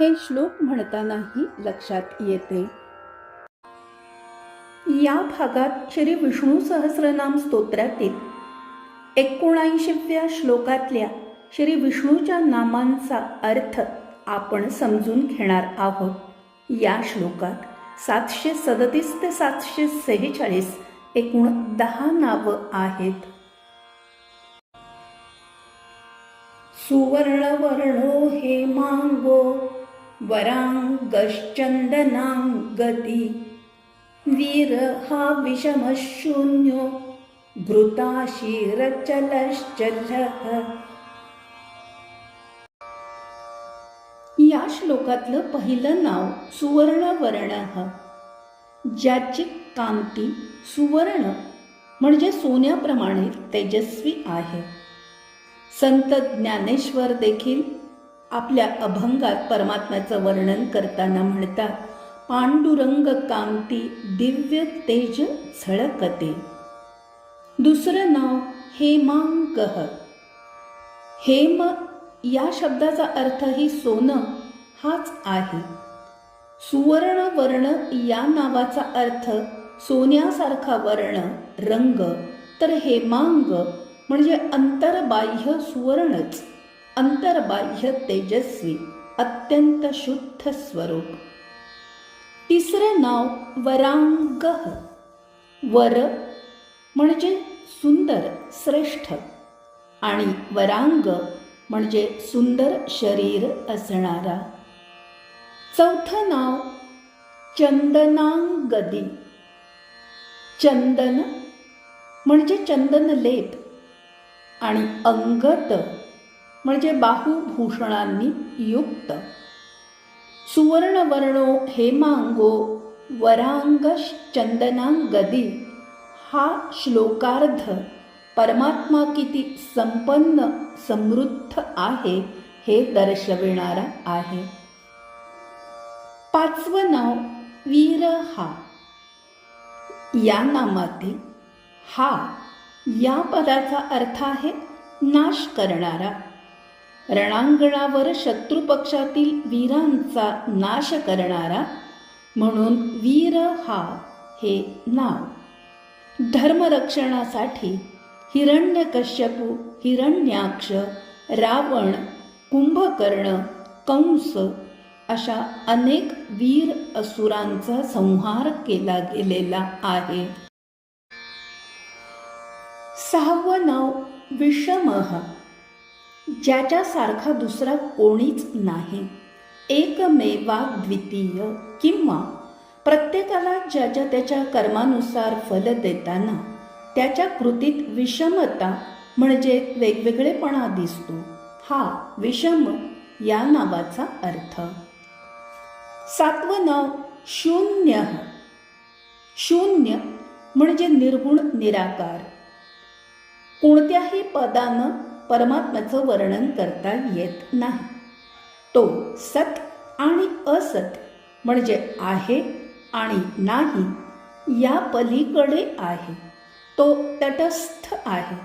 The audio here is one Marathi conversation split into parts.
हे श्लोक म्हणतानाही लक्षात येते. या भागात श्री विष्णू सहस्रनाम स्तोत्रातील एकोणऐंशीव्या श्लोकातल्या श्री विष्णूच्या नामांचा अर्थ आपण समजून घेणार आहोत. या श्लोकात सातशे सदतीस ते सातशे सेहेचाळीस एकूण दहा नावं आहेत. सुवर्णवर्णो हेमांगो वरांगश्चन्दनाङ्गति वीर हा विषमशून्यो घृताशीरचलश्चलः। या श्लोकातलं पहिलं नाव सुवर्णवर्ण। ज्याची कांती सुवर्ण म्हणजे सोन्याप्रमाणे तेजस्वी आहे। संत ज्ञानेश्वर देखील आपल्या अभंगात परमात्म्याचं वर्णन करताना म्हणतात पांडुरंग कांती दिव्य तेज झळकते. दुसरं नाव हेमांग हेम या शब्दाचा अर्थही सोनं हाच आहे. सुवर्ण वर्ण या नावाचा अर्थ सोन्यासारखा वर्ण रंग. तर हेमांग म्हणजे अंतर्बाह्य सुवर्णच. अंतर्बाह्य तेजस्वी अत्यंत शुद्ध स्वरूप. तिसरं नाव वरांग वर म्हणजे सुंदर श्रेष्ठ. आणि वरांग म्हणजे सुंदर शरीर असणारा. चौथं नाव चंदनांगदी. चंदन म्हणजे चंदन लेप आणि अंगत म्हणजे बाहुभूषणांनी युक्त. सुवर्णवर्णो हेमांगो वरांगश्चंदनांगदी. हा श्लोकार्ध परमात्मा किती संपन्न समृद्ध आहे हे दर्शविणारा आहे. पाचवं नाव वीर हा या नामातील हा या पदाचा अर्थ आहे नाश करणारा. रणांगणावर शत्रुपक्षातील वीरांचा नाश करणारा म्हणून वीर हा हे नाव. धर्मरक्षणासाठी हिरण्यकश्यपू हिरण्याक्ष रावण कुंभकर्ण कंस अशा अनेक वीर असुरांचा संहार केला गेलेला आहे. सहावं नाव विषमः. ज्याच्यासारखा दुसरा कोणीच नाही. एकमेवा द्वितीय किंवा प्रत्येकाला ज्याच्या त्याच्या कर्मानुसार फल देताना त्याच्या कृतीत विषमता म्हणजे वेगवेगळेपणा दिसतो. हा विषम या नावाचा अर्थ. सातवं नाव शून्य. शून्य म्हणजे निर्गुण निराकार. कोणत्याही पदानं परमात्म्याचं वर्णन करता येत नाही. तो सत आणि असत म्हणजे आहे आणि नाही या पलीकडे आहे. तो तटस्थ आहे.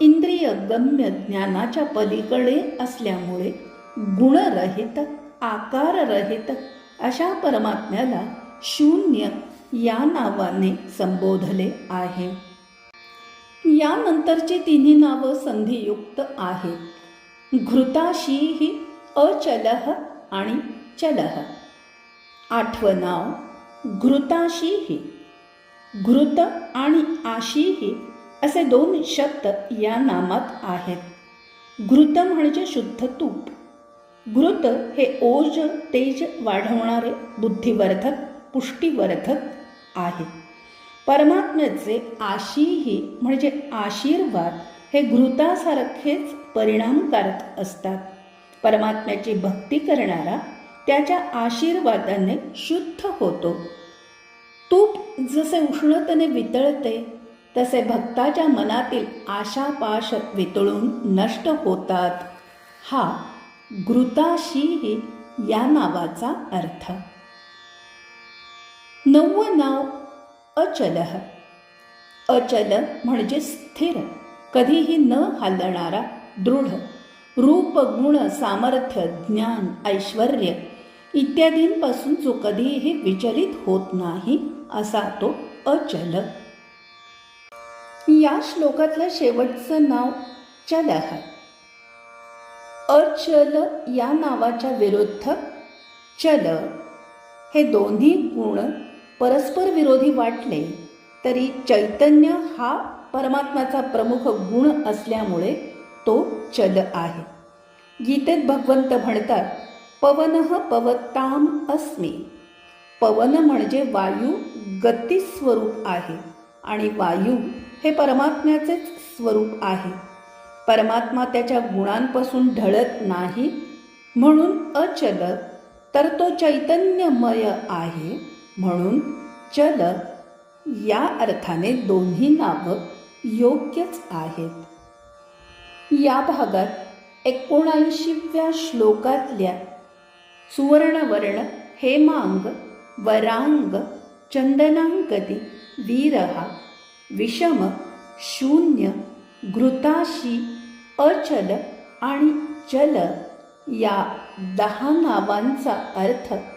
इंद्रिय गम्य ज्ञानाच्या पलीकडे असल्यामुळे गुणरहित आकाररहित अशा परमात्म्याला शून्य या नावाने संबोधले आहे. यानंतरची तिन्ही नावं संधियुक्त आहेत. घृताशी ही अचलह आणि चलह आठवं नाव घृताशी ही. घृत आणि आशीही असे दोन शब्द या नामात आहेत. घृत म्हणजे शुद्ध तूप. घृत हे ओज तेज वाढवणारे बुद्धिवर्धक पुष्टीवर्धक आहे परमात्म्याचे आशीही म्हणजे आशीर्वाद हे घृतासारखेच परिणामकारक असतात. परमात्म्याची भक्ती करणारा त्याच्या आशीर्वादाने शुद्ध होतो. तूप जसे उष्णतेने वितळते तसे भक्ताच्या मनातील आशापाश वितळून नष्ट होतात. हा घृताशीही या नावाचा अर्थ. नववं नाव अचल. अचल म्हणजे स्थिर. कधीही न हलणारा दृढ. रूप गुण सामर्थ्य ज्ञान ऐश्वर इत्यादींपासून जो कधीही विचलित होत नाही असा तो अचल. या श्लोकातलं शेवटचं नाव चल. अचल या नावाच्या विरुद्ध चल हे दोन्ही गुण परस्पर विरोधी वाटले तरी चैतन्य हा परमात्म्याचा प्रमुख गुण असल्यामुळे तो चल आहे. गीतेत भगवंत म्हणतात पवन पवताम अस्मि. पवन म्हणजे वायू गतिस्वरूप आहे आणि वायू हे परमात्म्याचेच स्वरूप आहे. परमात्मा त्याच्या गुणांपासून ढळत नाही म्हणून अचल तर तो चैतन्यमय आहे. म्हणून चल या अर्थाने दोन्ही नावं योग्यच आहेत. या भागात एकोणऐंशीव्या श्लोकातल्या सुवर्णवर्ण हेमांग वरांग चंदनांगदी वीरहा विषम शून्य घृताशी अचल आणि चल या दहा नावांचा अर्थ